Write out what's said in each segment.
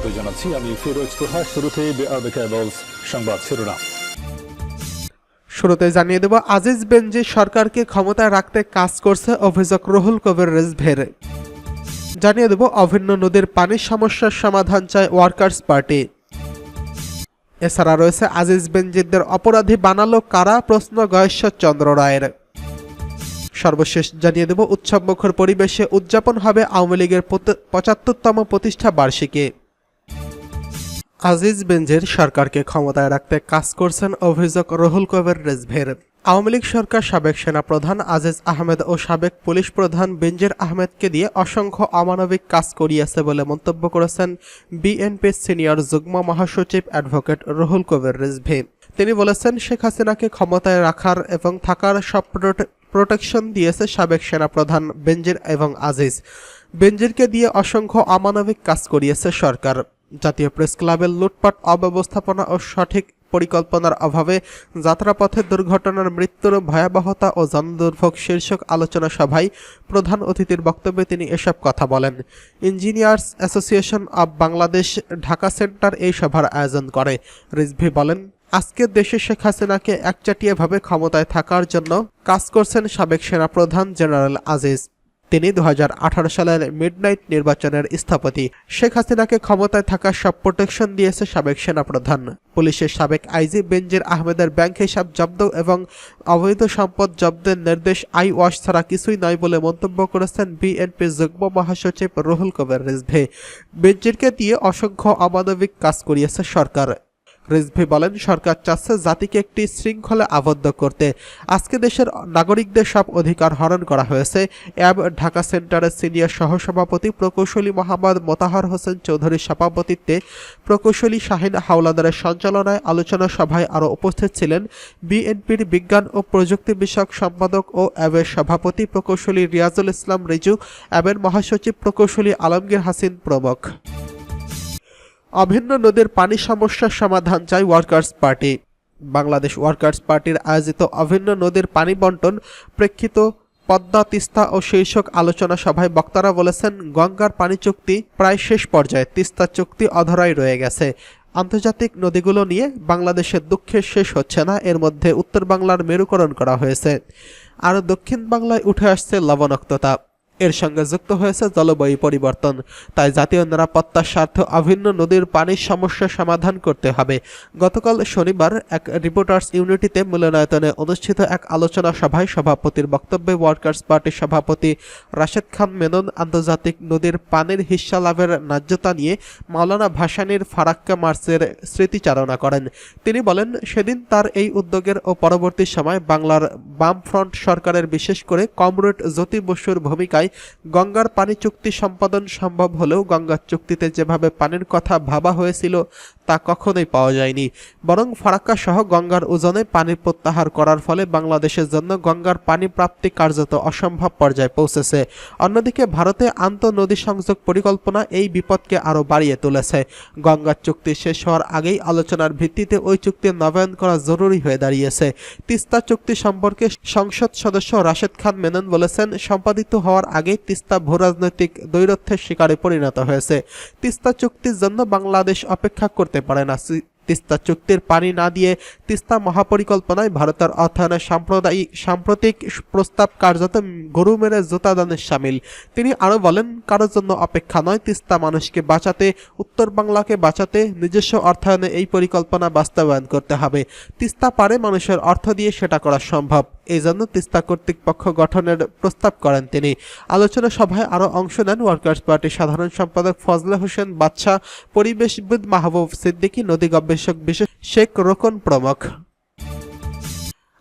স্বাগত জানাচ্ছি। আমি ফিরোজ তোহা। শুরুতে সংবাদ শিরোনাম। শুরুতে জানিয়ে দেব, আজিজ বেনজি সরকারকে ক্ষমতায় রাখতে কাজ করছে অভিযোগ রুহুল কবির রেজভের। জানিয়ে দেব, অভিন্ন নদীর পানির সমস্যার সমাধান চায় ওয়ার্কার্স পার্টি। এছাড়া রয়েছে, আজিজ বেনজিদের অপরাধী বানালো কারা? প্রশ্ন গয়েশ্বর চন্দ্র রায়ের। সর্বশেষ জানিয়ে দেব উৎসবমুখর পরিবেশে উদযাপন হবে আওয়ামী লীগের পঁচাত্তরতম প্রতিষ্ঠা বার্ষিকী। আজিজ বেঞ্জের সরকারকে ক্ষমতায় রাখতে কাজ করছেন অভিযোগ রহুল কবির রেজভের। আওয়ামী লীগ সরকার সাবেক সেনাপ্রধান আজিজ আহমেদ ও সাবেক পুলিশ প্রধান বেঞ্জের আহমেদকে দিয়ে অসংখ্য অমানবিক কাজ করিয়েছে বলে মন্তব্য করেছেন বিএনপির সিনিয়র যুগ্ম মহাসচিব অ্যাডভোকেট রহুল কবির রেজভে। তিনি বলেছেন, শেখ হাসিনাকে ক্ষমতায় রাখার এবং থাকার সব প্রোটেকশন দিয়েছে সাবেক সেনাপ্রধান বেঞ্জির এবং আজিজ। বেঞ্জিরকে দিয়ে অসংখ্য অমানবিক কাজ করিয়েছে সরকার। জাতীয় প্রেস ক্লাবের লুটপাট, অব্যবস্থাপনা ও সঠিক পরিকল্পনার অভাবে যাত্রাপথে দুর্ঘটনার মৃত্যুর ভয়াবহতা ও জনদুর্ভোগ শীর্ষক আলোচনা সভায় প্রধান অতিথির বক্তব্যে তিনি এসব কথা বলেন। Engineers association of Bangladesh Dhaka centre এই সভার আয়োজন করে। রিজভি বলেন, আজকে দেশে শেখ হাসিনাকে একচাটিয়াভাবে ক্ষমতায় থাকার জন্য কাজ করছেন সাবেক সেনাপ্রধান জেনারেল আজিজ। তিনি দুহাজার আঠারো সালের মিডনাইট নির্বাচনের স্থপতি। শেখ হাসিনাকে ক্ষমতায় থাকার সব প্রোটেকশন দিয়েছে সাবেক সেনাপ্রধান। পুলিশের সাবেক আইজি বেঞ্জির আহমেদের ব্যাংক হিসাব জব্দ এবং অবৈধ সম্পদ জব্দের নির্দেশ আই ওয়াশ ছাড়া কিছুই নয় বলে মন্তব্য করেছেন বিএনপির যুগ্ম মহাসচিব রুহুল কবির রিজভে। বেঞ্জিরকে দিয়ে অসংখ্য অমানবিক কাজ করিয়েছে সরকার। রিজভি বলেন, সরকার চাচ্ছে জাতিকে একটি শৃঙ্খলে আবদ্ধ করতে। আজকে দেশের নাগরিকদের সব অধিকার হরণ করা হয়েছে। অ্যাব ঢাকা সেন্টারের সিনিয়র সহসভাপতি প্রকৌশলী মোহাম্মদ মোতাহার হোসেন চৌধুরীর সভাপতিত্বে প্রকৌশলী শাহিন হাওলাদারের সঞ্চালনায় আলোচনা সভায় আরও উপস্থিত ছিলেন বিএনপির বিজ্ঞান ও প্রযুক্তি বিষয়ক সম্পাদক ও অ্যাবের সভাপতি প্রকৌশলী রিয়াজুল ইসলাম রিজু অ্যাবের মহাসচিব প্রকৌশলী আলমগীর হাসিন প্রমুখ। অভিন্ন নদীর পানি সমস্যার সমাধান চায় ওয়ার্কার্স পার্টি। বাংলাদেশ ওয়ার্কার্স পার্টির আয়োজিত অভিন্ন নদীর পানি বন্টন প্রেক্ষিত পদ্মা তিস্তা ও শীর্ষক আলোচনা সভায় বক্তারা বলেছেন, গঙ্গার পানি চুক্তি প্রায় শেষ পর্যায়ে, তিস্তা চুক্তি অধরাই রয়ে গেছে। আন্তর্জাতিক নদীগুলো নিয়ে বাংলাদেশের দুঃখের শেষ হচ্ছে না, এর মধ্যে উত্তর বাংলার মেরুকরণ করা হয়েছে। আর দক্ষিণ বাংলায় উঠে আসছে লবণাক্ততা। এর সঙ্গে যুক্ত হয়েছে জলবায়ু পরিবর্তন। তাই জাতীয় নিরাপত্তার স্বার্থে অভিন্ন নদীর পানির সমস্যা সমাধান করতে হবে। গতকাল শনিবার এক রিপোর্টার্স ইউনিটিতে মিলনায়তনে অনুষ্ঠিত এক আলোচনা সভায় সভাপতির বক্তব্যে ওয়ার্কার্স পার্টির সভাপতি রাশেদ খান মেনন আন্তর্জাতিক নদীর পানির হিস্সা লাভের ন্যায্যতা নিয়ে মাওলানা ভাসানির ফারাক্কা মার্চের স্মৃতিচারণা করেন। তিনি বলেন, সেদিন তার এই উদ্যোগের ও পরবর্তী সময় বাংলার বামফ্রন্ট সরকারের বিশেষ করে কমরেড জ্যোতি বসুর ভূমিকায় গঙ্গার পানি চুক্তি সম্পাদন সম্ভব হলেও গঙ্গার চুক্তিতে যেভাবে পানির কথা ভাবা হয়েছিল, তা কখনোই পাওয়া যায়নি। বরং ফারাক্কা সহ গঙ্গার ওজনে পানি প্রত্যাহার করার ফলে বাংলাদেশের জন্য গঙ্গার পানি প্রাপ্তি কার্যত অসম্ভব পর্যায়ে পৌঁছেছে। অন্যদিকে ভারতে আন্ত নদী সংযোগ পরিকল্পনা এই বিপদকে আরও বাড়িয়ে তুলেছে। গঙ্গার চুক্তি শেষ হওয়ার আগেই আলোচনার ভিত্তিতে ওই চুক্তি নবায়ন করা জরুরি হয়ে দাঁড়িয়েছে। তিস্তা চুক্তি সম্পর্কে সংসদ সদস্য রাশেদ খান মেনন বলেছেন, সম্পাদিত হওয়ার আগেই তিস্তা ভূরাজনৈতিক দৈরথ্যের শিকারে পরিণত হয়েছে। তিস্তা চুক্তির জন্য বাংলাদেশ অপেক্ষা করতে পারে না। তিস্তা চুক্তির পানি না দিয়ে তিস্তা মহাপরিকল্পনায় ভারতের অর্থায়নের সাম্প্রদায়িক, সাম্প্রতিক প্রস্তাব কার্যত গরু মেরে জোতাদানের সামিল। তিনি আরও বলেন, কারোর জন্য অপেক্ষা নয়, তিস্তা মানুষকে বাঁচাতে, উত্তর বাংলাকে বাঁচাতে নিজস্ব অর্থায়নে এই পরিকল্পনা বাস্তবায়ন করতে হবে। তিস্তা পারে মানুষের অর্থ দিয়ে সেটা করা সম্ভব। এই জন্য তিস্তা কর্তৃক পক্ষ গঠনের প্রস্তাব করেন তিনি। আলোচনা সভায় আরও অংশ নেন ওয়ার্কার্স পার্টির সাধারণ সম্পাদক ফজলে হোসেন, বাদশাহ পরিবেশবিদ মাহবুব সিদ্দিকী, নদী গবেষক বিশেষ শেখ রোকন প্রমুখ।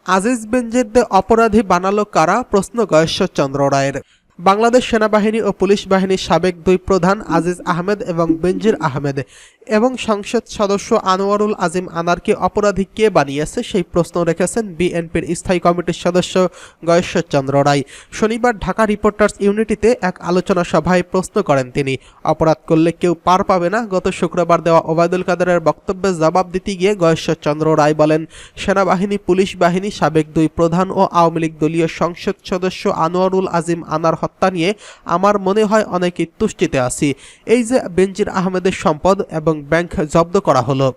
আজিজ বেঞ্জিরদের অপরাধী বানালো কারা? প্রশ্ন গয়েশ্বর চন্দ্র রায়ের। বাংলাদেশ সেনাবাহিনী ও পুলিশ বাহিনীর সাবেক দুই প্রধান আজিজ আহমেদ এবং বেনজির আহমেদ এবং সংসদ সদস্য আনোয়ারুল আজিম আনারকে অপরাধী কে বানিয়েছে সেই প্রশ্ন রেখেছেন বিএনপির স্থায়ী কমিটির সদস্য গয়েশ্বর চন্দ্র রায়। শনিবার ঢাকা রিপোর্টার্স ইউনিটিতে এক আলোচনা সভায় প্রশ্ন করেন তিনি। অপরাধ করলে কেউ পার পাবে না। গত শুক্রবার দেওয়া ওবায়দুল কাদেরের বক্তব্যে জবাব দিতে গিয়ে গয়েশ্বর চন্দ্র রায় বলেন, সেনাবাহিনী, পুলিশ বাহিনী, সাবেক দুই প্রধান ও আওয়ামী লীগ দলীয় সংসদ সদস্য আনোয়ারুল আজিম আনার হত্যা নিয়ে আমার মনে হয় অনেকেই তুষ্টিতে আছি। এই যে বেনজির আহমেদের সম্পদ এবং ব্যাংক জব্দ করা হলো।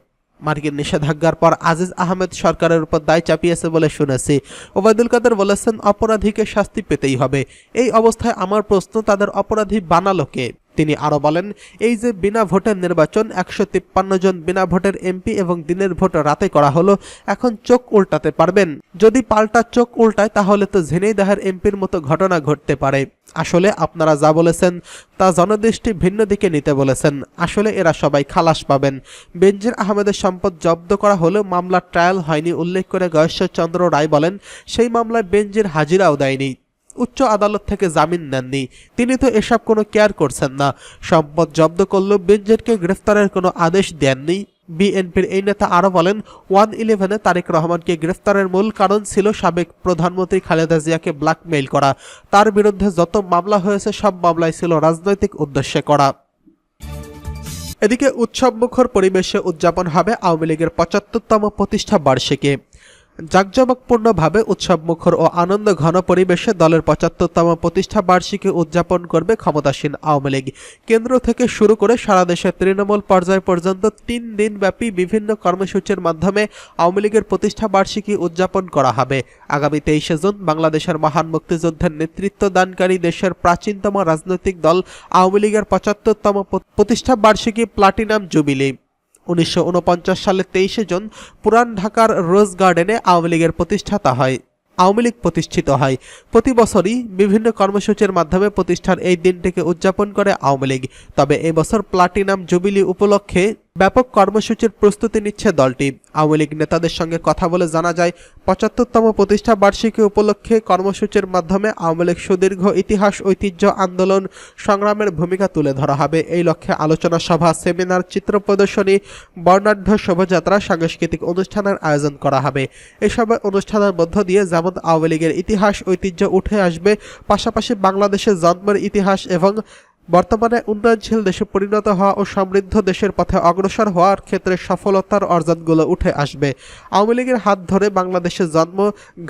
মার্কিন নিষেধাজ্ঞার পর আজিজ আহমেদ সরকারের উপর দায় চাপিয়েছে বলে শুনেছি। ওবায়দুল কাদের বলেছেন, অপরাধীকে শাস্তি পেতেই হবে। এই অবস্থায় আমার প্রশ্ন, তাদের অপরাধী বানালো কে? তিনি আরও বলেন, এই যে বিনা ভোটের নির্বাচন, একশো তিপ্পান্ন জন বিনা ভোটের এমপি এবং দিনের ভোট রাতে করা হলো, এখন চোখ উল্টাতে পারবেন। যদি পাল্টা চোখ উল্টায়, তাহলে তো ঝিনাইদাহের এমপির মতো ঘটনা ঘটতে পারে। আসলে আপনারা যা বলেছেন, তা জনদৃষ্টি ভিন্ন দিকে নিতে বলেছেন। আসলে এরা সবাই খালাস পাবেন। বেঞ্জির আহমেদের সম্পদ জব্দ করা হলেও মামলার ট্রায়াল হয়নি, উল্লেখ করে গয়েশ্বরচন্দ্র রায় বলেন, সেই মামলায় বেঞ্জির হাজিরাও দেয়নি। উচ্চ আদালত থেকে জামিন নেননি। তিনি তো এসব কোনো কেয়ার করছেন না। সম্পদ জব্দ করলেও বেঞ্জিরকে গ্রেফতারের কোনো আদেশ দেননি। বিএনপির এই নেতা আরও বলেন, ওয়ান ইলেভেনে তারেক রহমানকে গ্রেফতারের মূল কারণ ছিল সাবেক প্রধানমন্ত্রী খালেদা জিয়াকে ব্ল্যাকমেইল করা। তার বিরুদ্ধে যত মামলা হয়েছে, সব মামলায় ছিল রাজনৈতিক উদ্দেশ্যে করা। এদিকে উৎসবমুখর পরিবেশে উদযাপন হবে আওয়ামী লীগের পঁচাত্তরতম প্রতিষ্ঠা বার্ষিকী। জাঁকজমকপূর্ণভাবে উৎসবমুখর ও আনন্দ ঘন পরিবেশে দলের পঁচাত্তরতম প্রতিষ্ঠা বার্ষিকী উদযাপন করবে ক্ষমতাসীন আওয়ামী লীগ। কেন্দ্র থেকে শুরু করে সারা দেশের তৃণমূল পর্যায় পর্যন্ত তিন দিনব্যাপী বিভিন্ন কর্মসূচির মাধ্যমে আওয়ামী লীগের প্রতিষ্ঠা বার্ষিকী উদযাপন করা হবে। আগামী তেইশে জুন বাংলাদেশের মহান মুক্তিযুদ্ধের নেতৃত্ব দানকারী দেশের প্রাচীনতম রাজনৈতিক দল আওয়ামী লীগের পঁচাত্তরতম প্রতিষ্ঠা বার্ষিকী প্লাটিনাম জুবিলি। উনিশশো সালে তেইশে জুন পুরান ঢাকার রোজ গার্ডেনে আওয়ামী লীগের প্রতিষ্ঠাতা হয়। আওয়ামী লীগ প্রতিষ্ঠিত হয়। প্রতি বছরই বিভিন্ন কর্মসূচির মাধ্যমে প্রতিষ্ঠার এই দিনটিকে উদযাপন করে আওয়ামী লীগ। তবে এবছর প্লাটিনাম জুবিলি উপলক্ষে ব্যাপক কর্মসূচির প্রস্তুতি নিচ্ছে দলটি। আওয়ামী লীগ নেতাদের সঙ্গে কথা বলে জানা যায়, পঁচাত্তরতম প্রতিষ্ঠা বার্ষিকী উপলক্ষে কর্মসূচির মাধ্যমে আওয়ামী লীগ সুদীর্ঘ ইতিহাস, ঐতিহ্য, আন্দোলন, সংগ্রামের ভূমিকা তুলে ধরা হবে। এই লক্ষ্যে আলোচনা সভা, সেমিনার, চিত্র প্রদর্শনী, বর্ণাঢ্য শোভাযাত্রা, সাংস্কৃতিক অনুষ্ঠানের আয়োজন করা হবে। এসব অনুষ্ঠানের মধ্য দিয়ে যেমন আওয়ামী লীগের ইতিহাস, ঐতিহ্য উঠে আসবে, পাশাপাশি বাংলাদেশের জন্মের ইতিহাস এবং বর্তমানে উন্নয়নশীল দেশে পরিণত হওয়া ও সমৃদ্ধ দেশের পথে অগ্রসর হওয়ার ক্ষেত্রে সফলতার অর্জনগুলো উঠে আসবে। আওয়ামী লীগের হাত ধরে বাংলাদেশের জন্ম,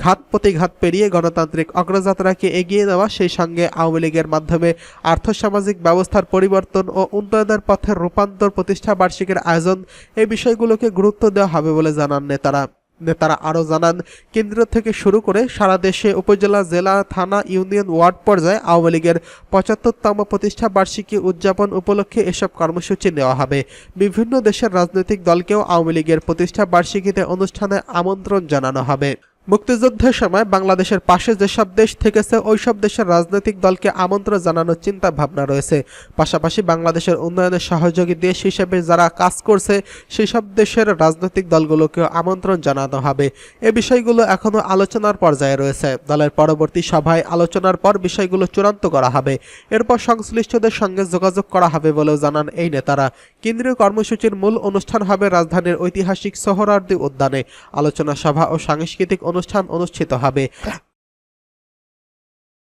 ঘাত, প্রতিঘাত পেরিয়ে গণতান্ত্রিক অগ্রযাত্রাকে এগিয়ে নেওয়া, সেই সঙ্গে আওয়ামী লীগের মাধ্যমে আর্থসামাজিক ব্যবস্থার পরিবর্তন ও উন্নয়নের পথে রূপান্তর প্রতিষ্ঠা বার্ষিকীর আয়োজন এই বিষয়গুলোকে গুরুত্ব দেওয়া হবে বলে জানান নেতারা। নেতারা আরও জানান, কেন্দ্র থেকে শুরু করে সারা দেশে উপজেলা, জেলা, থানা, ইউনিয়ন, ওয়ার্ড পর্যায়ে আওয়ামী লীগের পঁচাত্তরতম প্রতিষ্ঠা বার্ষিকী উদযাপন উপলক্ষে এসব কর্মসূচি নেওয়া হবে। বিভিন্ন দেশের রাজনৈতিক দলকেও আওয়ামী লীগের প্রতিষ্ঠা বার্ষিকীতে অনুষ্ঠানে আমন্ত্রণ জানানো হবে। মুক্তিযুদ্ধের সময় বাংলাদেশের পাশে যেসব দেশ থেকেছে ওইসব দেশের রাজনৈতিক দলকে আমন্ত্রণ জানানোর চিন্তা ভাবনা রয়েছে। পাশাপাশি বাংলাদেশের উন্নয়নের সহযোগী দেশ হিসেবে যারা কাজ করছে, সেই সব দেশের রাজনৈতিক দলগুলোকেও আমন্ত্রণ জানানো হবে। এ বিষয়গুলো এখনও আলোচনার পর্যায়ে রয়েছে। দলের পরবর্তী সভায় আলোচনার পর বিষয়গুলো চূড়ান্ত করা হবে। এরপর সংশ্লিষ্টদের সঙ্গে যোগাযোগ করা হবে বলেও জানান এই নেতারা। কেন্দ্রীয় কর্মসূচির মূল অনুষ্ঠান হবে রাজধানীর ঐতিহাসিক সোহরার্দি উদ্যানে। আলোচনা সভা ও সাংস্কৃতিক অনুষ্ঠান অনুষ্ঠিত হবে।